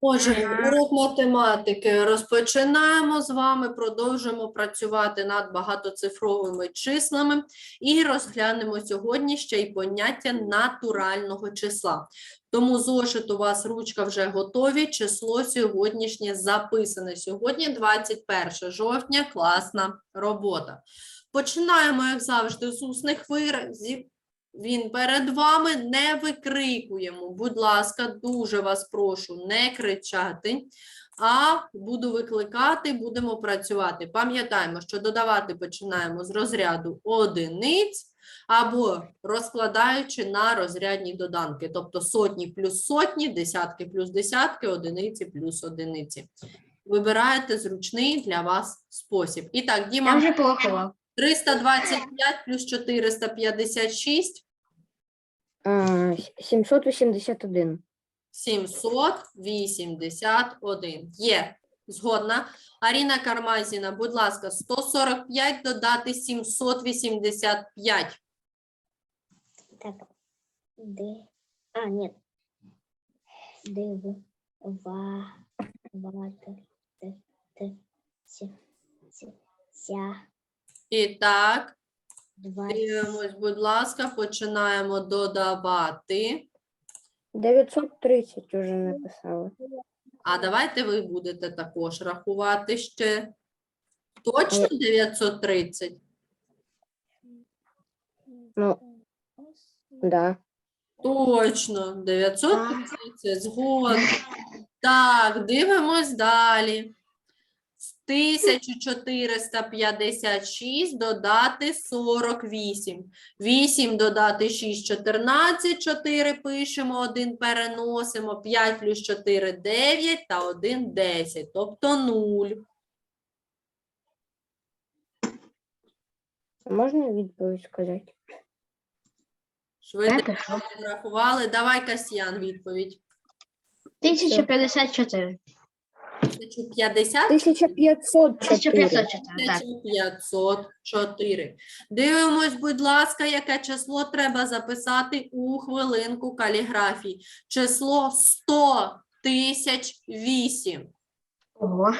Отже, урок математики розпочинаємо з вами, продовжимо працювати над багатоцифровими числами і розглянемо сьогодні ще й поняття натурального числа. Тому зошит у вас ручка вже готові, число сьогоднішнє записане. Сьогодні 21 жовтня, класна робота. Починаємо, як завжди, з усних виразів. Він перед вами не викрикуємо. Будь ласка, дуже вас прошу не кричати, а буду викликати, будемо працювати. Пам'ятаємо, що додавати починаємо з розряду одиниць або розкладаючи на розрядні доданки, тобто сотні плюс сотні, десятки плюс десятки, одиниці плюс одиниці. Вибираєте зручний для вас спосіб. І так, Я Діма, вже порахував. 325 плюс 456 А, с- 781. 781. Є. Згодна. Аріна Кармазіна, будь ласка, 145 додати 785. Так, Д. А, нет. Д, В, Ва, Ва, Т, Т, Т, Ся, Ся, Ся, І так, дивимось, будь ласка, починаємо додавати. 930 уже написала. А давайте ви будете також рахувати ще. Точно 930? Ну, да. Точно, 930, згодна. Так, дивимось далі. З 1456 додати 48. 8 додати 6, 14, 4 пишемо, 1 переносимо, 5 плюс 4 – 9 та 1 – 10, тобто 0. Можна відповідь сказати? Швидко рахували. Давай, Касьян, відповідь. 1054. 1050? 1504. 1504, Дивимось, будь ласка, яке число треба записати у хвилинку каліграфії. Число 100 тисяч 8. Ого.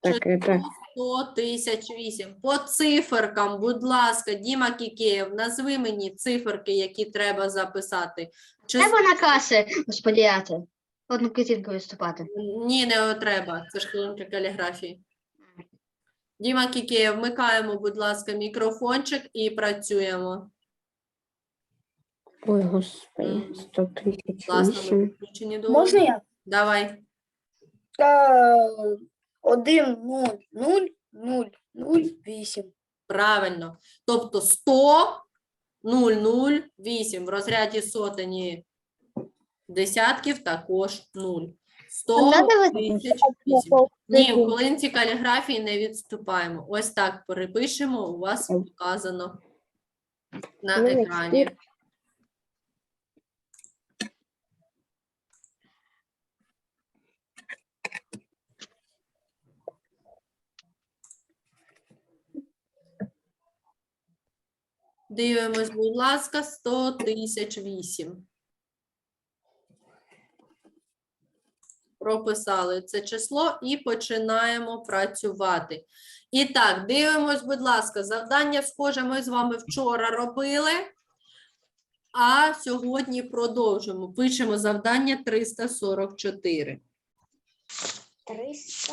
Так, это 100 тисяч 8. По циферкам, будь ласка, Діма Кікеєв, назви мені циферки, які треба записати. Число... Треба на каси розподіляти. Одну клітинку виступати. Ні, не треба. Це ж хвилинка каліграфії. Діма Кікеєв, вмикаємо, будь ласка, мікрофончик і працюємо. Ой, господи, 100 тисяч Класно, ми вісім. включені до Можна я? Давай. Та, Один, нуль, нуль, нуль, нуль, вісім. Правильно. Тобто 100, 0, 0, 8. В розряді сотені десятків також 0. 100 тисяч 8. Ні, в хвилинці каліграфії не відступаємо. Ось так перепишемо, у вас показано на екрані. Дивимось, будь ласка, 100 тисяч 8. Прописали це число і починаємо працювати. І так, дивимось, будь ласка, завдання схоже ми з вами вчора робили, а сьогодні продовжимо. Пишемо завдання 344. триста,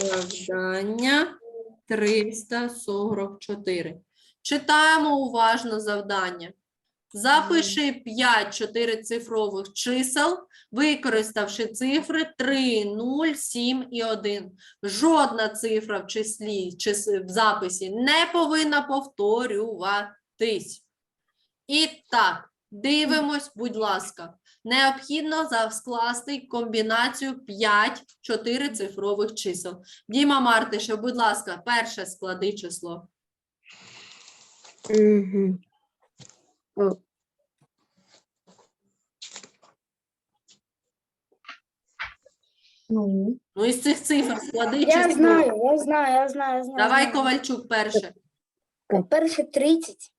Завдання 344. Читаємо уважно завдання. Запиши 5 чотирицифрових чисел, використавши цифри 3, 0, 7 і 1. Жодна цифра в числі чис- в записі не повинна повторюватись. І так, дивимось, будь ласка. Необхідно скласти комбінацію 5 чотирицифрових чисел. Діма Мартише, будь ласка, перше склади число. Ну, Ну, із цих цифр склади Я число. знаю, я знаю, я знаю, я знаю. Давай. Ковальчук, перше. Перше 30.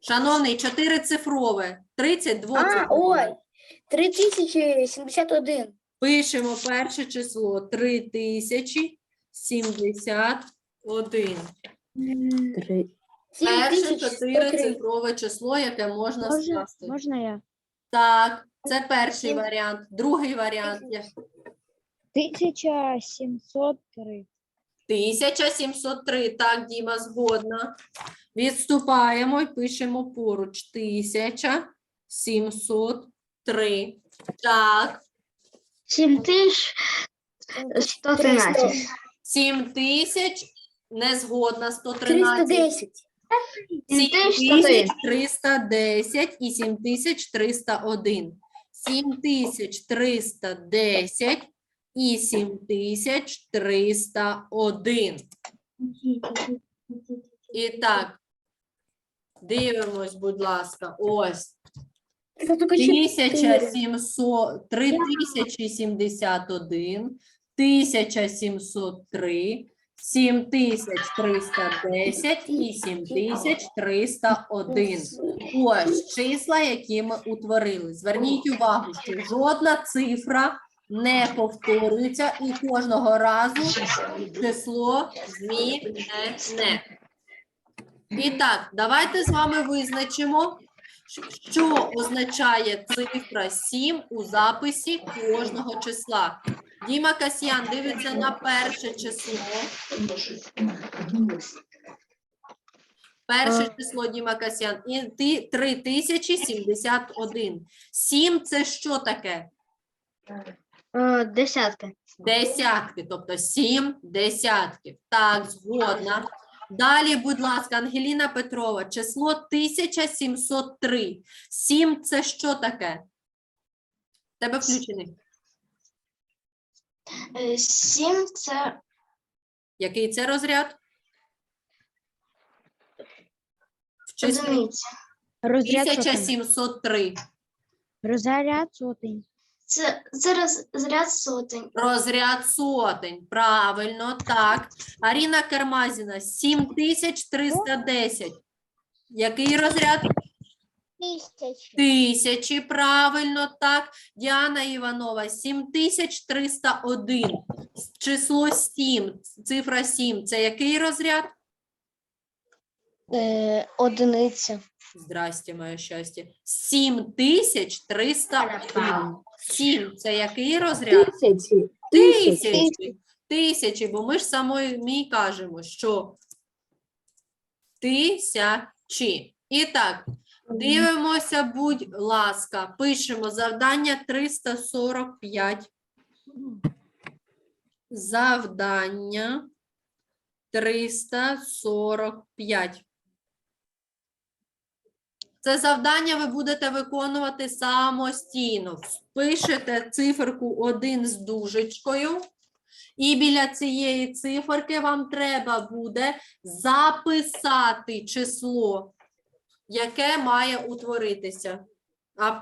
Шановний, чотирицифрове. 30, А, ой, 3071. Пишемо перше число 3071. Три. Перше 7103. чотирицифрове число, яке можна Можна, скласти. можна я? Так, це перший варіант. Другий варіант. 1703. 1703. Так, Діма, згодна. Відступаємо і пишемо поруч. 1703. Так, 7113. 7000. Не згодна. 113. 310. 7310 і 7301. 7310 і 7301. І так, дивимось, будь ласка, ось. Це тільки чотири. 1700, 3071, 1703, 7310 і 7301. Ось числа, які ми утворили. Зверніть увагу, що жодна цифра не повторюється і кожного разу число змінене. І так, давайте з вами визначимо, що означає цифра 7 у записі кожного числа. Діма Касьян дивиться на перше число. Перше число Діма Касьян і ти- 3071. 7 це що таке? Е, Десятки. Десятки, тобто 7 десятків. Так, згодна. Далі, будь ласка, Ангеліна Петрова, число 1703. 7 це що таке? Тебе включений. Сім це Який це розряд? Одиниця. Розряд сотень. 1703. Розряд сотень. Це, це розряд сотень. Розряд сотень. Правильно, так. Аріна Кермазіна, 7310. Який розряд? Тисячі. Тисячі, правильно, так. Діана Іванова, 7301. Число 7, цифра 7. Це який розряд? Е, одиниця. Здрасте, моє щастя. 7301. 7 це який розряд? Тисячі. Тисячі. Тисячі. Бо ми ж самі кажемо, що тисячі. І так, дивимося, будь ласка, пишемо завдання 345. Завдання 345. Це завдання ви будете виконувати самостійно. Пишете циферку 1 з дужечкою, і біля цієї циферки вам треба буде записати число, яке має утворитися.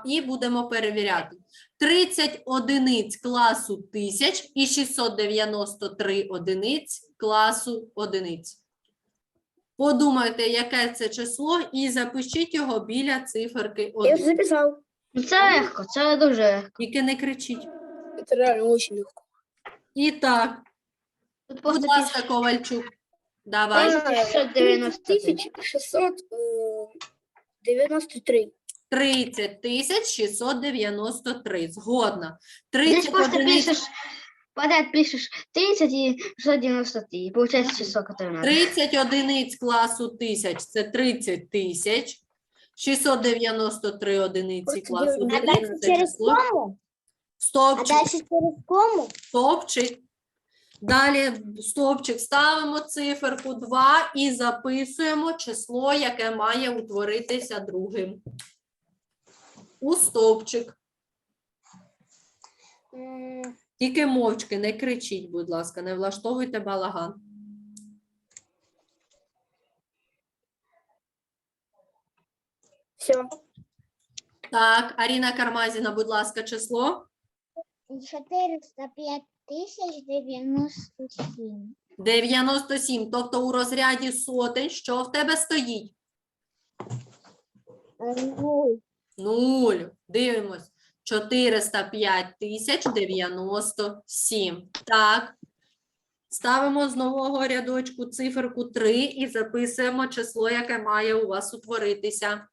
І будемо перевіряти. 30 одиниць класу тисяч і 693 одиниць класу одиниць. Подумайте, яке це число, і запишіть його біля циферки Я 1. вже записав. Це легко, це дуже легко. Тільки не кричіть. Це реально дуже легко. І так, Тут будь просто ласка, Ковальчук, давай. 693. 693. 30 тисяч 693. Згодна. Здесь 30 просто одиниць, подряд пишешь 30 и 693. И получается число, которое надо. 30 одиниць класу тисяч це 30 тисяч. 693 одиниці класу я- А одиниць це число. кому? А Стовпчик, далі через кому? стовпчик. Далі стовпчик ставимо циферку 2 і записуємо число, яке має утворитися другим. У стовпчик. М, Тільки мовчки, не кричіть, будь ласка, не влаштовуйте балаган. Все. Так, Аріна Кармазіна, будь ласка, число 405 тисяч 97. 97. Тобто у розряді сотень, що в тебе стоїть? Нуль. Нуль. Дивимось. 405 тисяч 97. Так. Ставимо з нового рядочку циферку 3 і записуємо число, яке має у вас утворитися.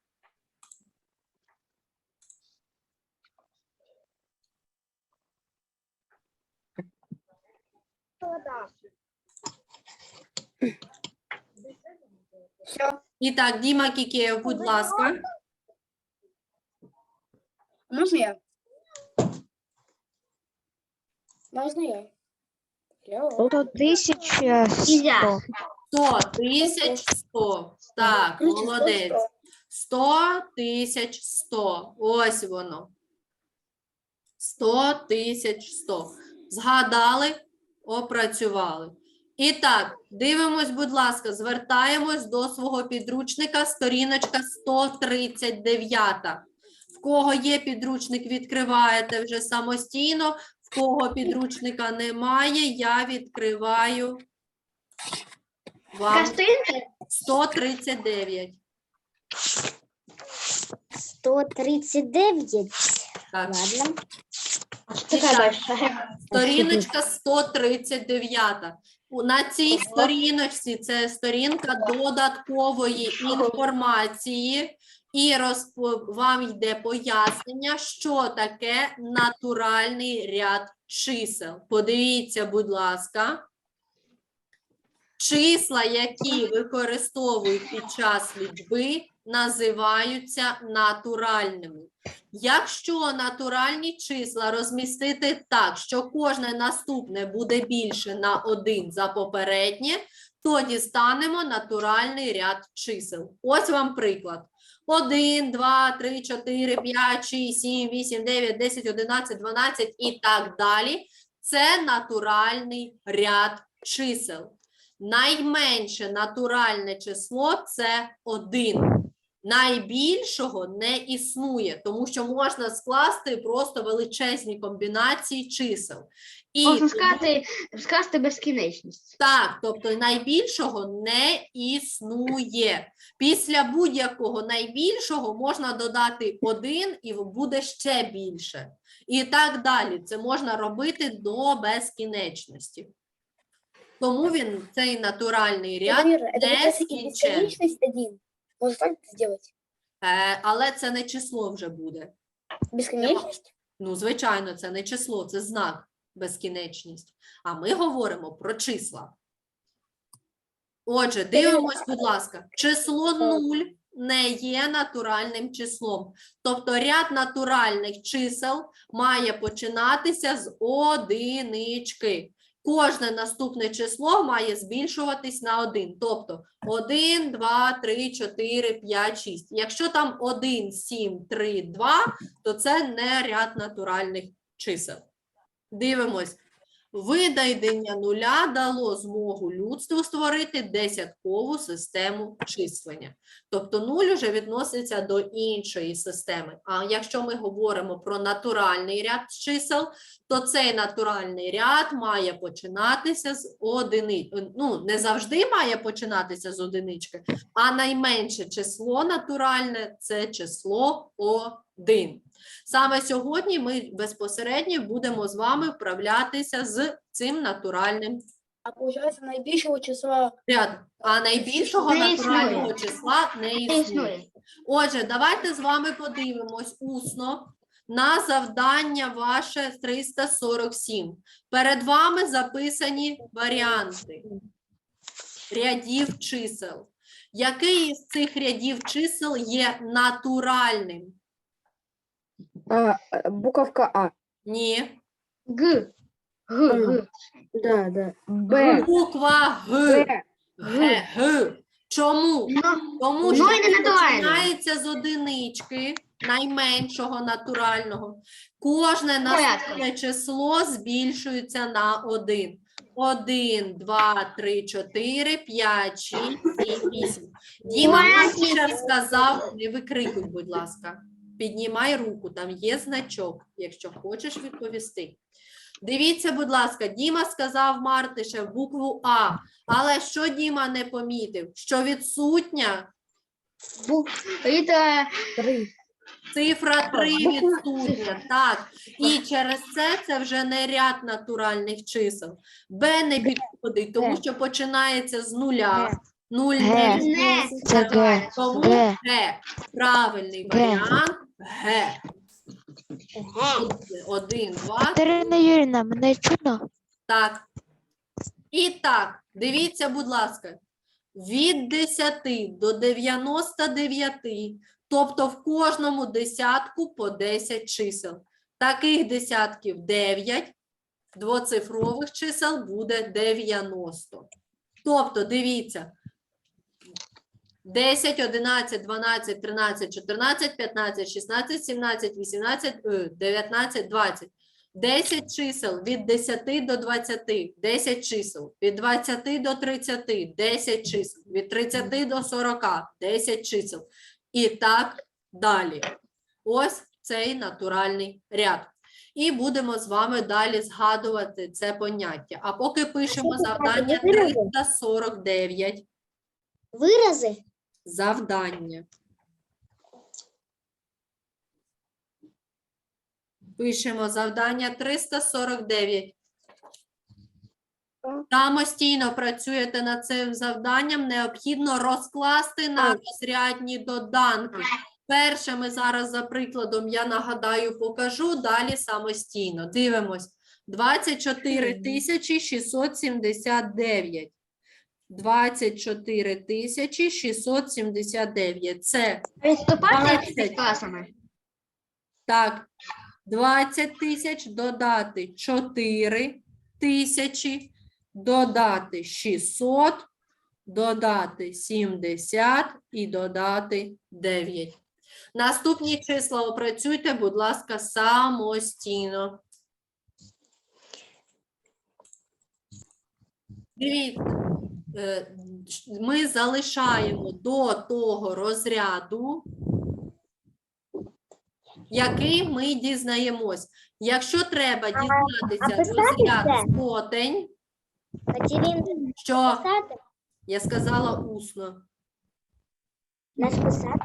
Все. І так, Діма Кікеєв, будь ласка. Можно я? Можно я? Сто тисяч сто. 100 тисяч 100. Так, сто, молодець. сто. 100 тисяч 100. Ось воно. 100 тисяч 100. Згадали, опрацювали. І так, дивимось, будь ласка, звертаємось до свого підручника, сторіночка 139. В кого є підручник, відкриваєте вже самостійно. Кого підручника немає, я відкриваю вам Кастинка? 139. 139. Так. Ладно. Большая. Сторіночка 139. У- На цій сторіночці це сторінка додаткової інформації, і розпо... вам йде пояснення, що таке натуральний ряд чисел. Подивіться, будь ласка. Числа, які використовують під час лічби, називаються натуральними. Якщо натуральні числа розмістити так, що кожне наступне буде більше на 1 за попереднє, то дістанемо натуральний ряд чисел. Ось вам приклад. 1, 2, 3, 4, 5, 6, 7, 8, 9, 10, 11, 12 і так далі. Це натуральний ряд чисел. Найменше натуральне число це 1 найбільшого не існує, тому що можна скласти просто величезні комбінації чисел. І Можна сказати, сказати безкінечність. так, тобто найбільшого не існує. Після будь-якого найбільшого можна додати один і буде ще більше. І так далі. Це можна робити до безкінечності. Тому він цей натуральний ряд не получается Можно так сделать? Е, але це не число вже буде. Бесконечность? Ну, звичайно, це не число, це знак безкінечність. А ми говоримо про числа. Отже, дивимось, будь ласка, число 0 не є натуральним числом. Тобто ряд натуральних чисел має починатися з одинички. Кожне наступне число має збільшуватись на 1. Тобто 1, 2, 3, 4, 5, 6. Якщо там 1, 7, 3, 2, то це не ряд натуральних чисел. Дивимось. Видайдення нуля дало змогу людству створити десяткову систему числення. Тобто нуль уже відноситься до іншої системи. А якщо ми говоримо про натуральний ряд чисел, то цей натуральний ряд має починатися з одини. Ну, не завжди має починатися з одинички, а найменше число натуральне це число 1. Саме сьогодні ми безпосередньо будемо з вами вправлятися з цим натуральним А получается наибольшего числа рядом. А найбільшого Не натурального існує. числа не Не існує. існує. Отже, давайте з вами подивимось усно на завдання ваше 347. Перед вами записані варіанти рядів чисел. Який із цих рядів чисел є натуральним? А, е, буковка А. Ні. Г. Г. Г. Да, да. Б. Буква Г. Б. Г. Г. Чому? Ну, Тому Ну, що і не він натурально. починається з одинички, найменшого натурального. Кожне наступне число збільшується на 1. 1, 2, 3, 4, 5, 6, 7, 8. Діма Порядки. Мартишев сказав, не викрикуй, будь ласка. Піднімай руку, там є значок, якщо хочеш відповісти. Дивіться, будь ласка, Діма сказав Мартишев букву А, але що Діма не помітив? Що відсутня літера Три. Цифра 3 відсутня. Так. І через це це вже не ряд натуральних чисел. Б не підходить, тому що починається з нуля. Нуль не Г. відноситься. Це Г. Тому Г. Г. Правильний Г. варіант Г. Один, два, Катерина Юрівна, мене чутно? так. І так, дивіться, будь ласка, від 10 до 99, тобто в кожному десятку по 10 чисел. Таких десятків 9, двоцифрових чисел буде 90. Тобто, дивіться, 10, 11, 12, 13, 14, 15, 16, 17, 18, е, 19, 20. 10 чисел від 10 до 20, 10 чисел, від 20 до 30, 10 чисел, від 30 до 40, 10 чисел. І так далі. Ось цей натуральний ряд. І будемо з вами далі згадувати це поняття. А поки пишемо завдання 349. Вирази. Завдання. Пишемо завдання 349. Самостійно працюєте над цим завданням. Необхідно розкласти на розрядні доданки. Перше ми зараз за прикладом, я нагадаю, покажу, далі самостійно. Дивимось. 24 тисячі 679. 24 тисячі 679. Це Приступайте 20. з класами. так. 20 тисяч додати 4 тисячі, додати 600, додати 70 і додати 9. Наступні числа опрацюйте, будь ласка, самостійно. Дивіться, ми залишаємо до того розряду, який ми дізнаємось. Якщо треба дізнатися розряд сотень, що я сказала усно. Нас писати?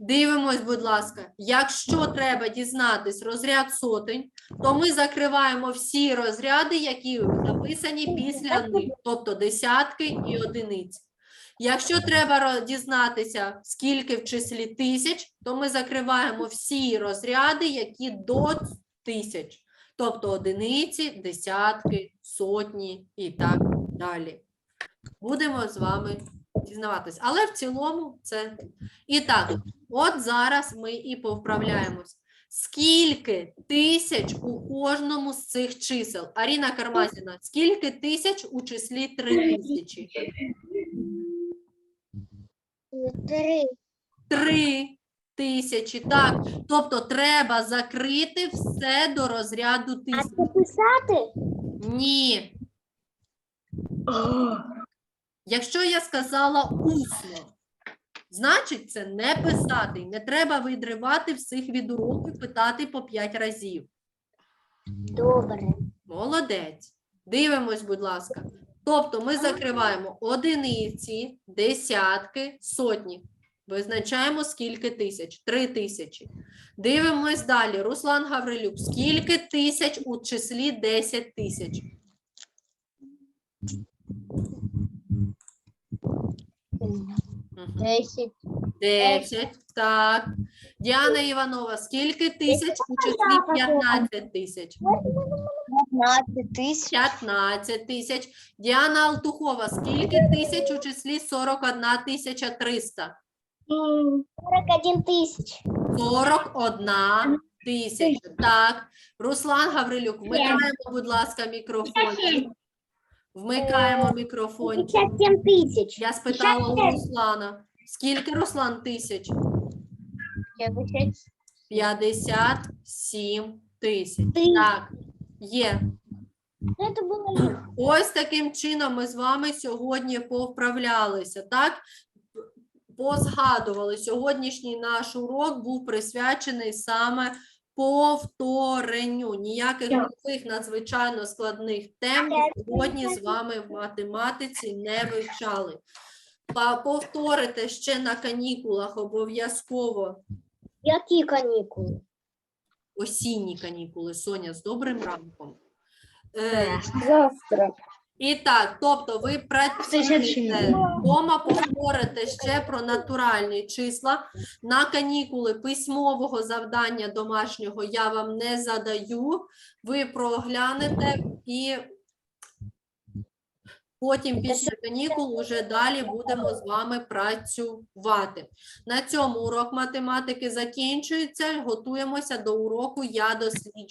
Дивимось, будь ласка, якщо треба дізнатись розряд сотень, то ми закриваємо всі розряди, які записані після них, тобто десятки і одиниці. Якщо треба дізнатися, скільки в числі тисяч, то ми закриваємо всі розряди, які до тисяч, тобто одиниці, десятки, сотні і так далі. Будемо з вами дізнаватись. Але в цілому це і так. От зараз ми і повправляємось. Скільки тисяч у кожному з цих чисел? Аріна Кармазіна, скільки тисяч у числі три тисячі? Три. Три тисячі. Так. Тобто треба закрити все до розряду А тисяч. це писати? Ні. Якщо я сказала усно, значить це не писати. Не треба відривати всіх від уроку і питати по п'ять разів. Добре. Молодець. Дивимось, будь ласка. Тобто ми закриваємо одиниці, десятки, сотні. Визначаємо, скільки тисяч. Три тисячі. Дивимось далі. Руслан Гаврилюк. Скільки тисяч у числі 10 тисяч? Десять. 10. Так. Діана Іванова. Скільки тисяч у числі 15 тисяч? П'ятнадцять тисяч. 15 тисяч. Діана Алтухова, скільки тисяч у числі 41 тисяча 300? 41 тисяч. 41 тисяча. Так. Руслан Гаврилюк, вмикаємо, будь ласка, мікрофон. Вмикаємо мікрофон. 57 тисяч. Я спитала у Руслана. Скільки, Руслан, тисяч? П'ятдесят. 57 тисяч. Так, є. Це було Ось таким чином ми з вами сьогодні повправлялися, так? Позгадували. Сьогоднішній наш урок був присвячений саме повторенню. Ніяких нових надзвичайно складних тем сьогодні з вами в математиці не вивчали. Повторите ще на канікулах обов'язково Які канікули? Осінні канікули. Соня, з добрим ранком. Е, Завтра. І так, тобто ви працюєте вдома, повторите ще про натуральні числа. На канікули письмового завдання домашнього я вам не задаю. Ви проглянете і потім після канікул уже далі будемо з вами працювати. На цьому урок математики закінчується. Готуємося до уроку Я досліджую.